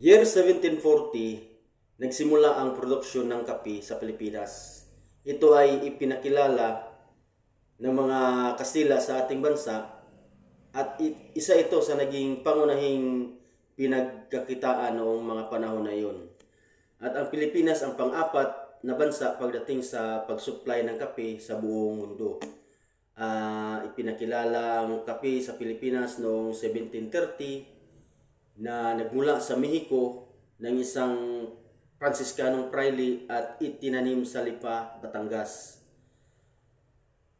Year 1740, nagsimula ang produksyon ng kape sa Pilipinas. Ito ay ipinakilala ng mga Kastila sa ating bansa at isa ito sa naging pangunahing pinagkakitaan noong mga panahon na iyon. At ang Pilipinas ang pang-apat na bansa pagdating sa pag-supply ng kape sa buong mundo. Ah, ipinakilala ang kape sa Pilipinas noong 1730 na nagmula sa Mexico ng isang Franciscanong Praile at itinanim sa Lipa, Batangas.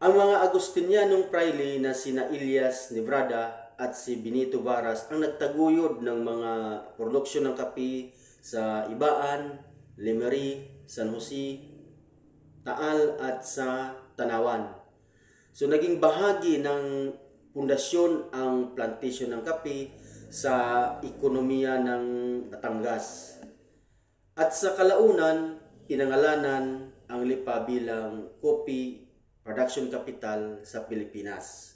Ang mga Agustinianong Praile na sina Elias Nebrada at si Benito Varas ang nagtaguyod ng mga produksyon ng kape sa Ibaan, Lemery, San Jose, Taal at sa Tanawan. So naging bahagi ng pundasyon ang plantation ng kape sa ekonomiya ng Batangas. At sa kalaunan, pinangalanan ang Lipa bilang Coffee Production Capital sa Pilipinas.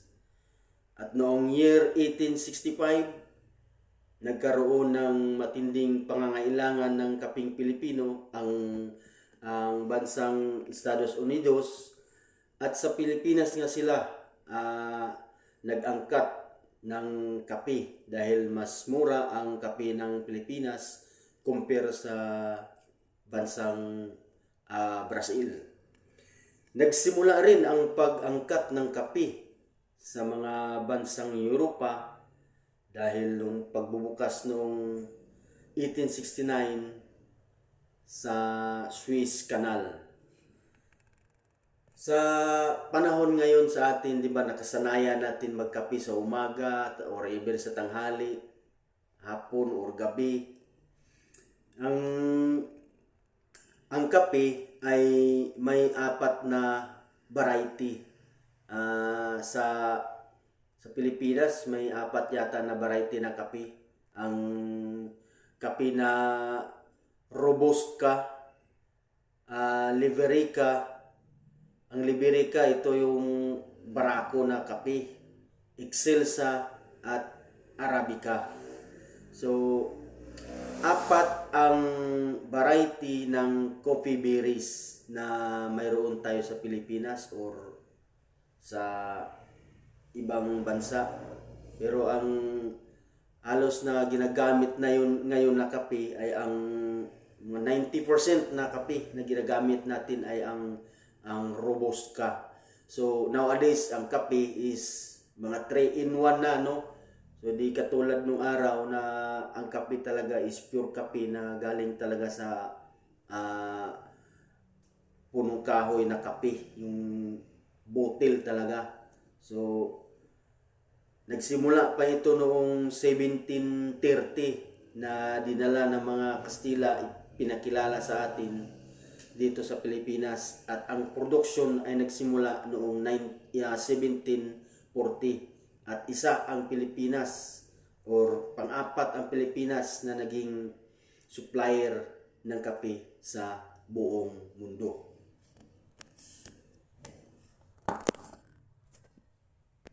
At noong year 1865, nagkaroon ng matinding pangangailangan ng kaping Pilipino ang ang bansang Estados Unidos at sa Pilipinas nga sila ah, nag-angkat ng kape dahil mas mura ang kape ng Pilipinas compare sa bansang ah, Brazil. Nagsimula rin ang pag-angkat ng kape sa mga bansang Europa dahil nung pagbubukas noong 1869 sa Suez Canal. Sa panahon ngayon sa atin, di ba, nakasanayan natin magkape sa umaga or even sa tanghali, hapon or gabi. Ang ang kape ay may apat na variety. Ah, sa sa Pilipinas may apat yata na variety na kape. Ang kape na Robusta, ah, Liberica, ang Liberica ito yung barako na kape, Excelsa at Arabica. So, apat ang variety ng coffee berries na mayroon tayo sa Pilipinas or sa ibang bansa. Pero ang halos na ginagamit na yun ngayon na kape ay ang mga 90% na kape na ginagamit natin ay ang ang robusta. So nowadays ang kape is mga 3 in 1 na no. So di katulad nung araw na ang kape talaga is pure kape na galing talaga sa ah, punong kahoy na kape, yung botel talaga. So Nagsimula pa ito noong 1730 na dinala ng mga Kastila pinakilala sa atin dito sa Pilipinas at ang production ay nagsimula noong 9, yeah, 1740 at isa ang Pilipinas or pang-apat ang Pilipinas na naging supplier ng kape sa buong mundo.